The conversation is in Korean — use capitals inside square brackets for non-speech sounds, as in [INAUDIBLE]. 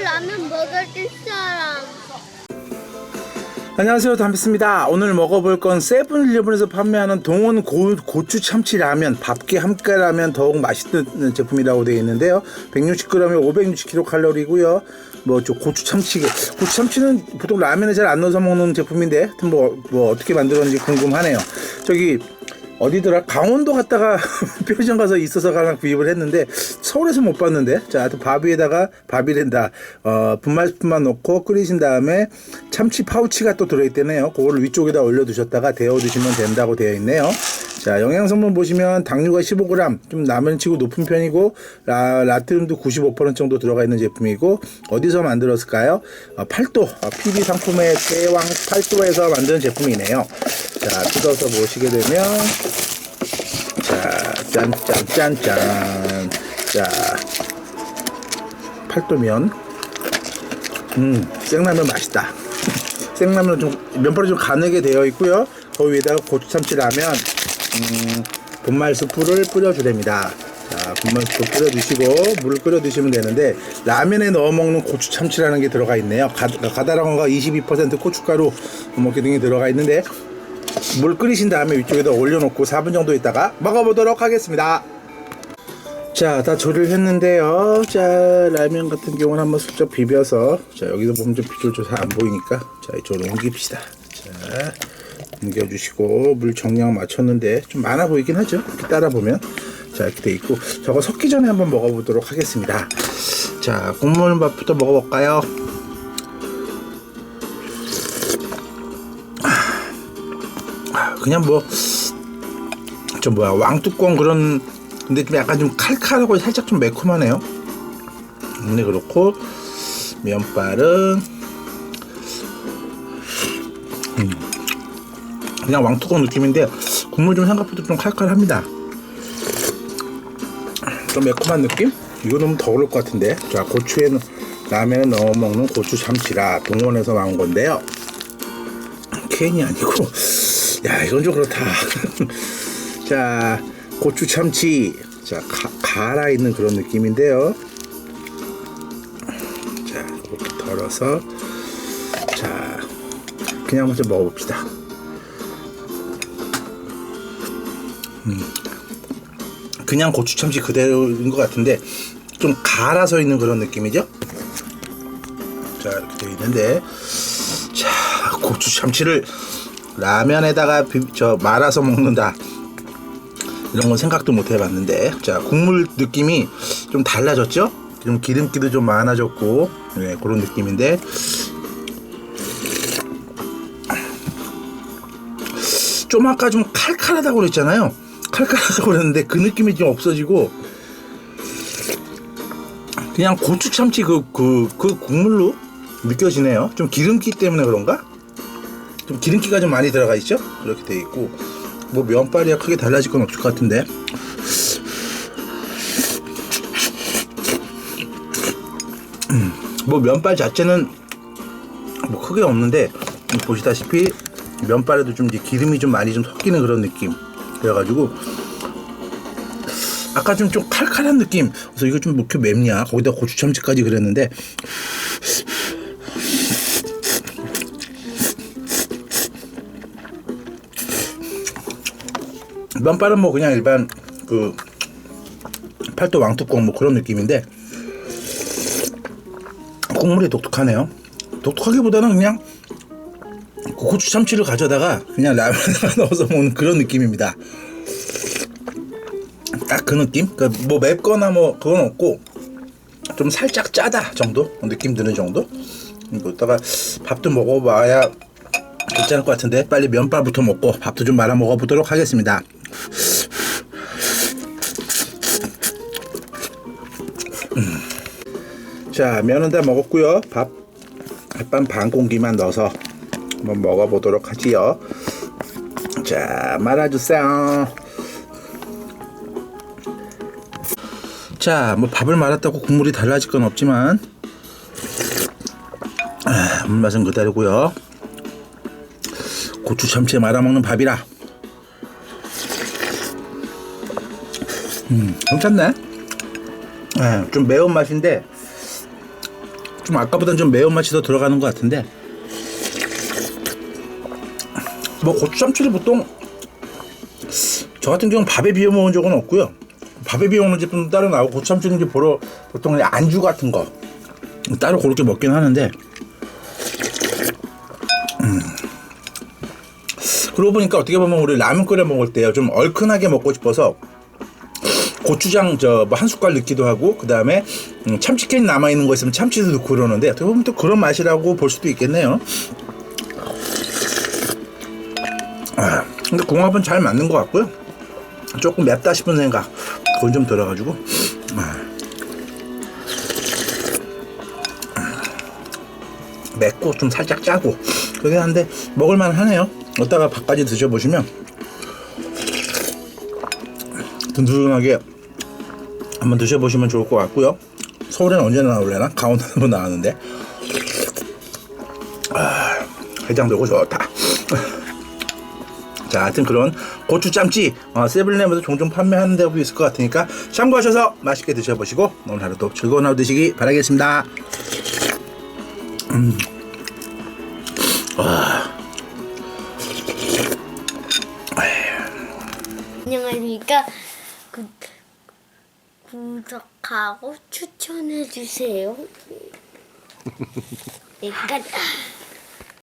라면 먹을 사람. 안녕하세요. 담비스입니다. 오늘 먹어볼 건 세븐일레븐에서 판매하는 동원 고, 고추 참치 라면 밥게 함께 라면 더욱 맛있는 제품이라고 되어 있는데요. 160g에 560kcal이고요. 뭐저 고추 참치 고추 참치는 보통 라면에 잘 안 넣어서 먹는 제품인데 뭐, 뭐 어떻게 만들었는지 궁금하네요. 저기 어디더라? 강원도 갔다가 [LAUGHS] 편의점 가서 있어서 가랑 구입을 했는데 서울에서 못 봤는데. 자 하여튼 밥 위에다가 밥이랜다. 어 분말 스푼만 넣고 끓이신 다음에 참치 파우치가 또 들어있대네요. 그거를 위쪽에다 올려 두셨다가 데워 드시면 된다고 되어 있네요. 자 영양성분 보시면 당류가 15g 좀 라면치고 높은 편이고 라, 라트륨도 95% 정도 들어가 있는 제품이고 어디서 만들었을까요? 어, 팔도. 어, PB 상품의 대왕 팔도에서 만든 제품이네요. 자 뜯어서 보시게 되면 자, 짠짠짠짠. 자, 팔도면. 음, 생라면 맛있다. [LAUGHS] 생라면 좀 면발이 좀 가늘게 되어 있고요. 거기 위에다가 고추 참치 라면, 음, 분말 스프를 뿌려 주랍니다. 자, 분말 스프 뿌려 드시고 물을 끓여 드시면 되는데 라면에 넣어 먹는 고추 참치라는 게 들어가 있네요. 가, 가다랑어가 22% 고춧가루 뭐 이렇게 등이 들어가 있는데 물 끓이신 다음에 위쪽에다 올려놓고 4분 정도 있다가 먹어보도록 하겠습니다. 자, 다 조리를 했는데요. 자, 라면 같은 경우는 한번 슬쩍 비벼서 자, 여기서 보면 좀 비교조 잘안 보이니까 자, 이쪽으로 옮깁시다. 자, 옮겨주시고 물 정량 맞췄는데 좀 많아 보이긴 하죠. 이렇게 따라 보면 자, 이렇게 돼 있고 저거 섞기 전에 한번 먹어보도록 하겠습니다. 자, 국물 맛부터 먹어볼까요? 그냥 뭐 좀 뭐야 왕뚜껑 그런 근데 좀 약간 좀 칼칼하고 살짝 좀 매콤하네요. 근데 그렇고 면발은 음, 그냥 왕뚜껑 느낌인데 국물 좀 생각보다 좀 칼칼합니다. 좀 매콤한 느낌? 이거 너무 더 어려울 것 같은데. 자 고추에 라면에 넣어 먹는 고추 참치라 동원에서 나온 건데요. 캔이 아니고 야 이건 좀 그렇다. [LAUGHS] 자 고추 참치. 자 가, 갈아 있는 그런 느낌인데요. 자 이렇게 덜어서. 자 그냥 먼저 먹어봅시다. 음. 그냥 고추 참치 그대로인 것 같은데 좀 갈아서 있는 그런 느낌이죠? 자 이렇게 되어 있는데. 자 고추 참치를 라면에다가 비, 저 말아서 먹는다. 이런 건 생각도 못 해봤는데. 자 국물 느낌이 좀 달라졌죠? 좀 기름기도 좀 많아졌고 네, 그런 느낌인데. 좀 아까 좀 칼칼하다고 그랬잖아요. 칼칼하다고 그랬는데 그 느낌이 좀 없어지고 그냥 고추 참치 그 그 그 국물로 느껴지네요. 좀 기름기 때문에 그런가 좀 기름기가 좀 많이 들어가 있죠? 이렇게 돼 있고 뭐 면발이야 크게 달라질 건 없을 것 같은데. 음, 뭐 면발 자체는 뭐 크게 없는데 보시다시피 면발에도 좀 기름이 좀 많이 좀 섞이는 그런 느낌. 그래가지고 아까 좀 좀 칼칼한 느낌. 그래서 이거 좀 뭐 이렇게 맵냐? 거기다 고추 참치까지 그랬는데 면발은 뭐 그냥 일반 그 팔도 왕뚜껑 뭐 그런 느낌인데 국물이 독특하네요. 독특하기보다는 그냥 그 고추 참치를 가져다가 그냥 라면에다가 [LAUGHS] 넣어서 먹는 그런 느낌입니다. 딱 그 느낌? 그러니까 뭐 맵거나 뭐 그건 없고 좀 살짝 짜다 정도 느낌 드는 정도. 이거다가 밥도 먹어봐야 괜찮을 것 같은데 빨리 면발부터 먹고 밥도 좀 말아 먹어보도록 하겠습니다. 자 면은 다 먹었고요. 밥 햇반 반 공기만 넣어서 한번 먹어보도록 하지요. 자 말아주세요. 자 뭐 밥을 말았다고 국물이 달라질 건 없지만 아, 물맛은 그대로고요. 고추 참치에 말아먹는 밥이라. 음 괜찮네? 예, 좀 매운 맛인데 좀 아까보단 좀 매운맛이 더 들어가는 것 같은데. 뭐 고추 참치를 보통 저 같은 경우는 밥에 비벼 먹은 적은 없고요. 밥에 비벼 먹는 제품도 따로 나오고 고추 참치는 이제 보러 보통 안주 같은 거 따로 그렇게 먹긴 하는데. 음. 그러고 보니까 어떻게 보면 우리 라면 끓여 먹을 때요. 좀 얼큰하게 먹고 싶어서 고추장 저 뭐 한 숟갈 넣기도 하고 그 다음에 참치캔 남아 있는 거 있으면 참치도 넣고 그러는데 어떻게 보면 또 그런 맛이라고 볼 수도 있겠네요. 아, 근데 궁합은 잘 맞는 것 같고요. 조금 맵다 싶은 생각 그건 좀 들어가지고 아. 맵고 좀 살짝 짜고 그긴 한데 먹을만 하네요. 이따가 밥까지 드셔보시면 든든하게 한번 드셔보시면 좋을 것 같고요. 서울에는 언제 나올래나? 강원도는 나왔는데 아, 해장되고 좋다. 자, 하여튼 그런 고추짬찌 어, 세븐일레븐에서 종종 판매하는 데도 있을 것 같으니까 참고하셔서 맛있게 드셔보시고 오늘 하루도 즐거운 하루 되시기 바라겠습니다. 안녕하십니까. 구, 구독하고 추천해주세요. 약간 [LAUGHS]